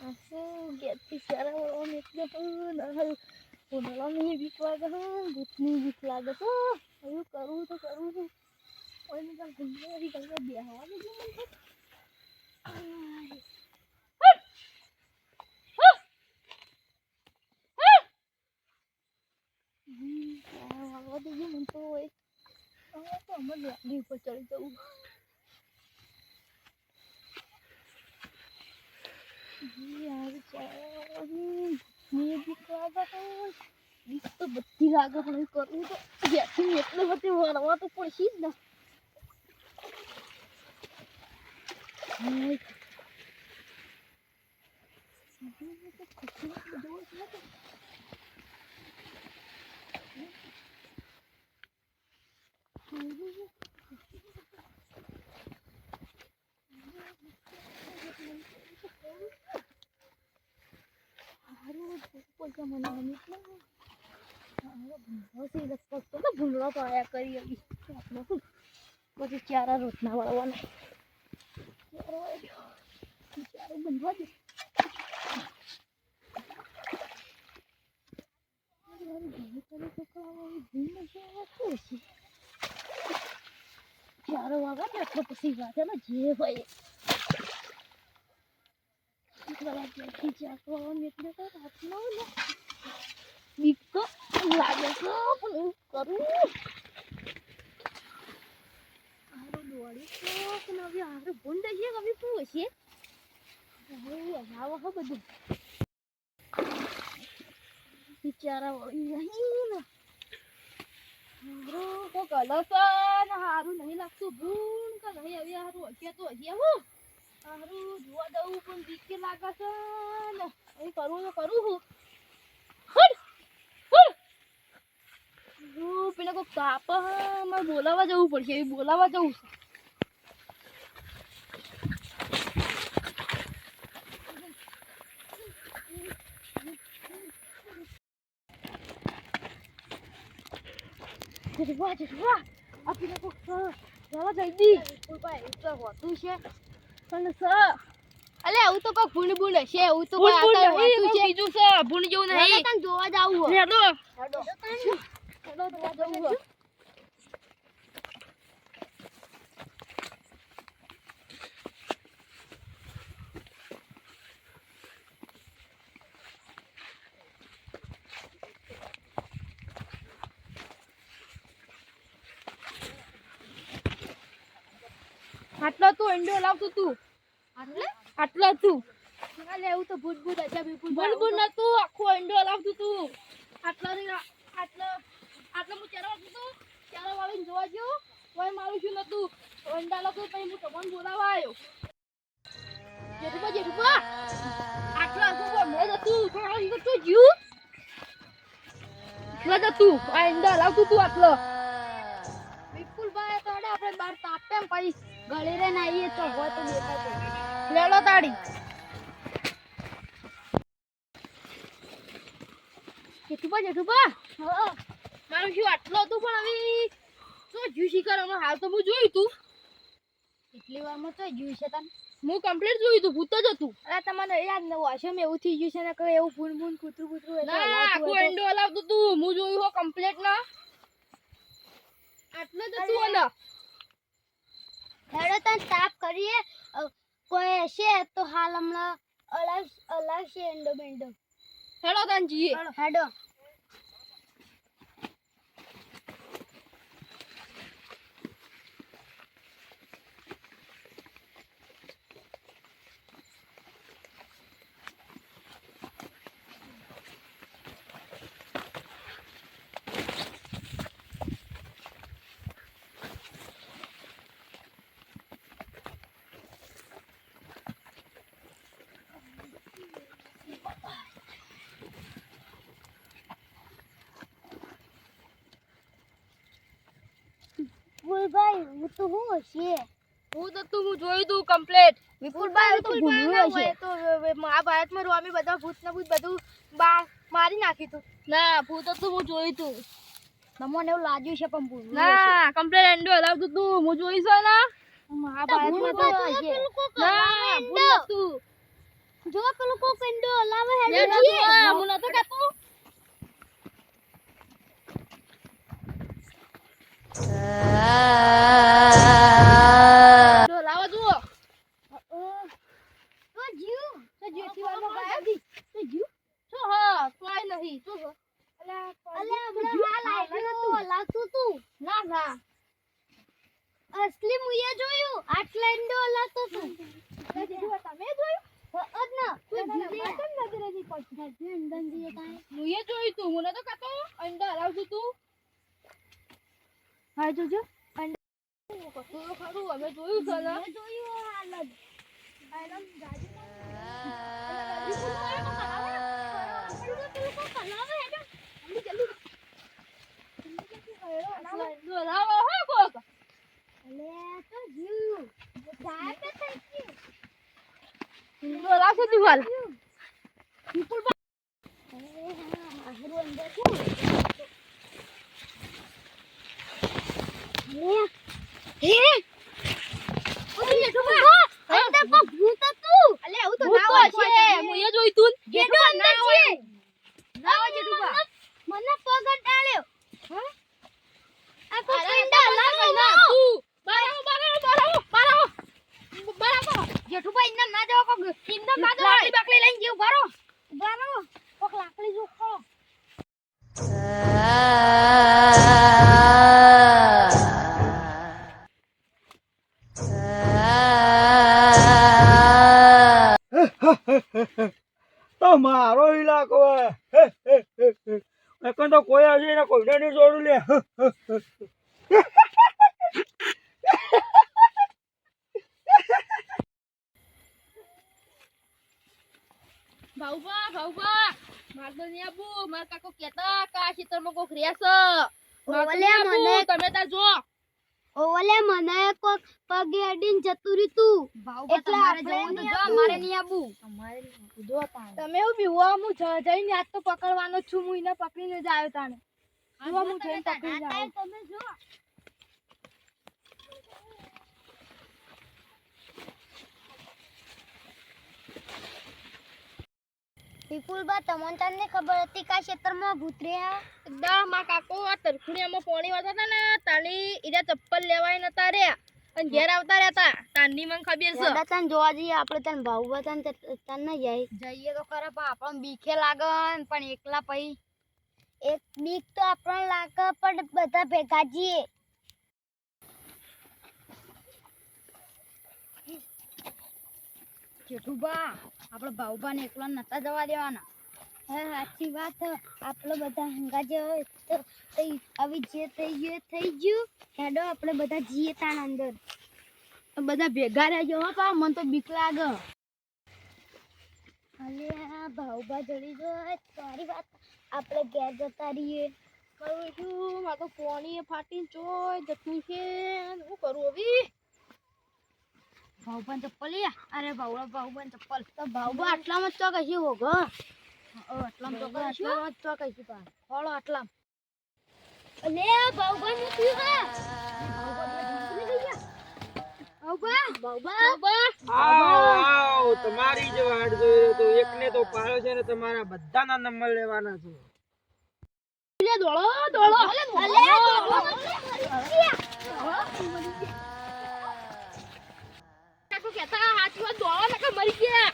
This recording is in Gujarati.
આખું ગેસથી સારા વળવાનું એટલે તો નહાલ ઉનાળાની બીક લાગે છે ભૂતની બીક લાગે છે હવે કરવું તો કરવું છે કોઈને કાંઈ ગુંડાવાળી કાંઈ બેહવા દેજો મને તો. આય. હમ, આ વાગવા દેજો મને તો હવે હવે તો અમારે લાકડી ઉપર ચડી જવું જી, આ વિચારવાની ની બીક લાગે છે. બીક તો બધી લાગે પણ કરવું તો જ્યાંથી એટલે બધી વળવા તો પડશે જ ને હાય. સાંભળીને તો ખુશી જોર છે કે હારું પૈસા મને કરી પછી ચારા રોટના વાળવાના ચારો. બંધવા વાગા ને એટલે પછી વાત ને જે. એટલા વાગ્યાથી ચાર વાગવાનું એટલે તો રાતનો ને બીક લાગે છે પણ એવું કરું હારું દોડી તો પણ હવે હારું ભૂંડ છે હવે શું હશે આવો હો બધું બિચારા વળી ને હારું તો કલર હારું નહીં લાગતું ભૂંડ કે નહીં હવે હારું હશે તો હશે હું હારું જોવા દઉં પણ બીક લાગે છે ને હવે કરવું તો કરું હું કોઈ કાપ મારે બોલાવા જવું પડશે એ બોલાવા જવું છે. જવા જવા આ પેલા જવા જલ્દી કોઈ ભાઈ તો હોતું છે. પણ સર અલે આવું તો કોક ભૂંડ ભૂંડ હશે એવું તો કોઈ આતા હોતું છે. બીજું છે જેવું નહીં. તને જોવા જાવું હેડો હેડો હેડો જોવા જાવું હો આટલો તું અંડો લાવતું તું આટલે આટલો તું અલે એવું તો ભૂત ભૂત હશે બિલકુલ બોલ બોલ નતું આખો અંડો લાવતું તું આટલો રી આટલો આટલો હું ચારો વાગતું તું વાળીને જોવા ગયો. કોઈ મારું શું નતું. અંડા લખું પછી હું તમને બોલાવા આવ્યો જેઠુબા જેઠુબા. આટલો આખો હમણાં જતું થોડા દિવસ તો જીવ એટલા જતું આ અંડા લાવતું તું આટલો. બિલકુલ ભાઈ તો આપણે બાર તાપે પછી ગળી રે ના આવીએ તો હોય તો લેલો તાડી જેઠુબા જેઠુબા. હા. મારું શું આટલો હતું પણ હવે શું જ્યું શિકાર હાલ તો હું જોયું તું. એટલી વારમાં તો જોયું છે તને? હું કમ્પ્લીટ જોયું તું ભૂત જ હતું. અરે તમને યાદ ન વાશમ એવું થઈ ગયું છે ને કે એવું ફૂન ફૂન કૂતરું કૂતરું ના આખું એન્ડો હલાવતું તું. હું જોયું હો કમ્પ્લીટ ના. આટલો જ હતું અને હેડો તને તાપ કરીએ. કોઈ હશે તો હાલ હમણાં અલાવ અલાવશે એન્ડો બેન્ડો હેડો તને જઈએ. હેડો. વિપુલભાઈ હું તો હું છે હું તો તું હું જોયું તું કમ્પ્લેટ વિપુલભાઈ તો ભૂલ્યું હશે. તો મહાભારતમાં રોમી બધા ભૂત ને ભૂત બધું બા મારી નાખ્યું તું. ના ભૂત તો હું જોઈ તું તમને એવું લાગ્યું છે પણ ભૂલ ના કમ્પ્લેટ એન્ડો હલાવતું તું હું જોયું છે ને. મહાભારતમાં તો હશે. ના ભૂત તું જો પેલું કોક એન્ડો લાવે હે હું નતો કહેતો. લાવો જુઓ. તો જીવ તો જેથી વારમાં ગાયબ. તો જીવ. શું હા, તોય નહીં. શું હા? અલે હમણાં લાગતું તું ના, ના. અસલી મુએ જોયું આટલા ઇન્ડો લાગતો તું તમે જોયું? અદ ના તું તને જીવે કેમ નજરે નહીં પડતી? ઘરથી અંદર જીવે કાંઈ મુંએ જોયું તું. હું નતો કહેતો. અંડા હલાવતું તું. હા, જોજો. ખરું. અમે જોયું છે જોયું હાલ જ આયરન ગાડી લાવો હો કોક. અલે તો જીવ ગાય પે થઈ ગયું જો લાવશો તું હાલ. વિપુલ બા અરે હા હારું અંદર છે હે હે? ઓય ડુબા અંદર કો ભૂત હતું અલે હું તો ના હોય છે. તું. અંદર છે. ના હોય ડુબા મને પગ ડાળ્યો હા? આ કો કંડા લાવો ના, તું. આવો. બહાર આવો. જેઠુભાઈ ઇન્દમ ના જાવ કોક ઇન્દમ ના જાવ લાકડી બાકડી લઈને જીવ ભરો. બારો કોક લાકડી જો ખો તો મારો ઇલાકો હે તો કોઈ હજી ને કોઈને નહીં જોડું લે ભાઉભા, ભાઉભા. માર તો નહીં આબુ. મારા કાકો કેતા કા આ ખેતરમાં કોક રહે છે. માર તો ઓલે નહીં આબુ. મને- તમે તાર જો. ઓલે મને કોક પગે અડીને જતું રીતું એટલે આપણે નહીં આબુ. તમે એવું બી હું જ- જઈને આજ તો પકડવાનો જ છું હું એને પકડીને જ આવ્યો તાણે. બીવા હું જઈને પકડીને આવ્યો તમે જો. વિપુલબા તમને તને ખબર હતી કા ક્ષેત્રમાં ભૂત રહ્યા દા માં કાકો આ તરખુડિયામાં પોણી વાતા હતા ને તાણી ઈરા ચપ્પલ લેવાય નતા રહ્યા. અને ઘેર આવતા રહેતા. તાની મને ખબર છે. દાદા તને જોવા જઈએ આપણે તને ભાવ તને ના જાય. જઈએ તો ખરા પણ આપણને બીખે લાગે પણ એકલા પઈ એક બીક તો આપણને લાગે પણ બધા ભેગા જઈએ. જેઠુબા આપણે ભાઉભાને એકલા નતા જવા દેવાના. હા, સાચી વાત. આપણે બધા હંગા જે હોય તો આવી જે થઈ ગયું થઈ ગયું. હેડો, આપણે બધા જઈએ તાણ અંદર. બધા ભેગા રહેજો, હો, પા, મને તો બીક લાગે. અલે, આ ભાવબા જડી જાય તારી વાત. આપણે ઘેર જતા રહીએ. કરું છું, મારે તો પાણી ફાટીને ચોય જતું છે. શું કરું હવે? ભાઉભાન ચપ્પલ લે અરે ભાવ ભાઉભાન ચપ્પલ તો ભાવબા આટલામાં જ તો કશી હોગો? આટલામાં તો આટલામાં જ તો કશી પા ફળો આટલા અલે થયું હે આવ તમારી જ વાટ જોઈ તો એકને તો પાડ્યો છે ને તમારા બધાના નંબર લેવાના છે. લે દોડો દોડો. હાચી વાત દોડો નકર મરી ગયા.